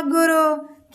అగ్గోరో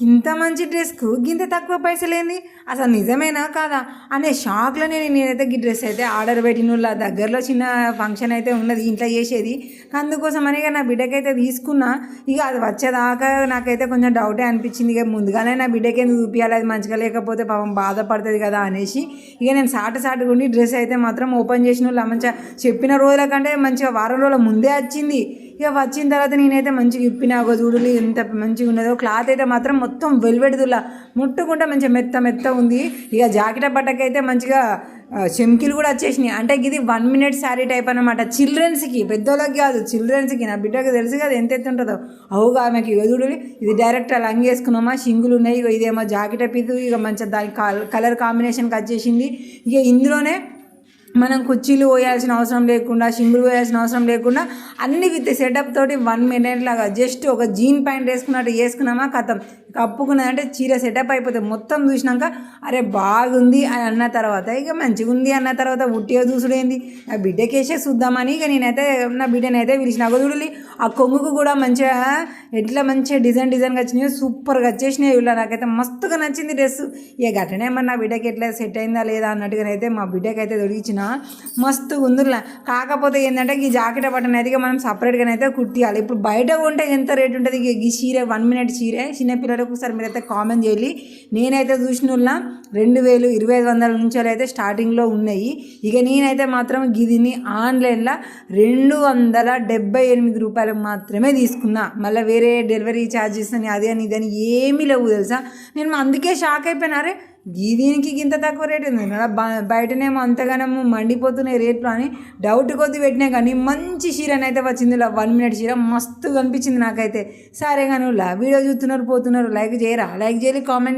ఇంత మంచి డ్రెస్కు గింత తక్కువ పైసలేంది? అసలు నిజమేనా కాదా? అనే షాక్లో నేను నేనైతే ఈ డ్రెస్ అయితే ఆర్డర్ పెట్టిన వాళ్ళ దగ్గరలో చిన్న ఫంక్షన్ అయితే ఉన్నది ఇంట్లో చేసేది. అందుకోసం అని ఇక నా బిడ్డకైతే తీసుకున్నా. ఇక అది వచ్చేదాకా నాకైతే కొంచెం డౌటే అనిపించింది. ఇక ముందుగానే నా బిడ్డకి ఎందుకు చూపించాలి అది మంచిగా లేకపోతే పాపం బాధపడుతుంది కదా అనేసి ఇక నేను సాట సాటు ఉండి డ్రెస్ అయితే మాత్రం ఓపెన్ చేసిన వాళ్ళు మంచిగా చెప్పిన రోజుల కంటే మంచిగా వారం రోజుల ముందే వచ్చింది. ఇక వచ్చిన తర్వాత నేనైతే మంచిగా ఇప్పినాగో ఒక చూడులు ఎంత మంచిగా ఉన్నదో. క్లాత్ అయితే మాత్రం మొత్తం వెల్వెడుదులా ముట్టుకుంటే మంచిగా మెత్త మెత్త ఉంది. ఇక జాకెట్ బట్టకైతే మంచిగా చెమ్కిలు కూడా వచ్చేసినాయి. అంటే ఇది వన్ మినిట్ శారీ టైప్ అనమాట చిల్డ్రన్స్కి పెద్దోళ్ళకి కాదు చిల్డ్రన్స్కి. నా బిడ్డకి తెలుసు కదా ఎంత ఎత్తు ఉంటుందో. అవుగా ఆమెకి ఇక ఇది డైరెక్ట్ అలా వేసుకున్నామా? షింగులు ఉన్నాయి ఇక ఇదేమో జాకెట్ పీసు. ఇక మంచిగా దాని కలర్ కాంబినేషన్కి వచ్చేసింది. ఇక ఇందులోనే మనం కుర్చీలు పోయాల్సిన అవసరం లేకుండా సింగులు పోయాల్సిన అవసరం లేకుండా అన్ని విత్ సెటప్ తోటి వన్ మినిట్ లాగా జస్ట్ ఒక జీన్ ప్యాంట్ వేసుకున్నట్టు వేసుకున్నామా కథం. కప్పుకున్నదంటే చీర సెటప్ అయిపోతుంది. మొత్తం చూసినాక అరే బాగుంది అని అన్న తర్వాత ఇక మంచిగా ఉంది అన్న తర్వాత ఉట్టిగా చూసుడేంది? నా బిడ్డకేసే చూద్దామని ఇక నేనైతే నా బిడ్డనైతే పిలిచిన గదుడులి ఆ కొంగుకు కూడా మంచిగా ఎట్లా మంచిగా డిజైన్ డిజైన్గా వచ్చినాయో సూపర్గా వచ్చేసినాయి ఇలా నాకైతే మస్తుగా నచ్చింది డ్రెస్. ఇక గట్టనే మరి నా బిడ్డకి ఎట్లా సెట్ అయిందా లేదా అన్నట్టుగానైతే మా బిడ్డకి అయితే దొరికించిన మస్తు ఉందిలా కాకపోతే ఏంటంటే ఈ జాకెట్ బటన్ అయితే మనం సపరేట్గా అయితే కుట్టియాలి. ఇప్పుడు బయట కొంటే ఎంత రేట్ ఉంటుంది? ఈ చీర వన్ మినిట్ చీరే. చిన్నపిల్లలకు ఒకసారి మీరైతే కామెంట్ చేయాలి. నేనైతే చూసిన రెండు వేలు ఇరవై ఐదు వందల నుంచి అయితే స్టార్టింగ్లో ఉన్నాయి. ఇక నేనైతే మాత్రం గిదిని ఆన్లైన్లో రెండు వందల డెబ్బై ఎనిమిది రూపాయలకు మాత్రమే తీసుకున్నా. మళ్ళీ వేరే డెలివరీ ఛార్జెస్ అని అది అని ఇది అని ఏమీ లేవు తెలుసా? నేను అందుకే షాక్ అయిపోయినారే దీనికి ఇంత తక్కువ రేట్ ఉంది. బయటనేమో అంతగానము మండిపోతున్నాయి రేట్లు అని డౌట్ కొద్ది పెట్టినా కానీ మంచి చీరని అయితే వచ్చింది. ఇలా వన్ మినిట్ చీర మస్తు కనిపించింది నాకైతే. సరే కానీ వీడియో చూస్తున్నారు పోతున్నారు లైక్ చేయరా? లైక్ చేయాలి కామెంట్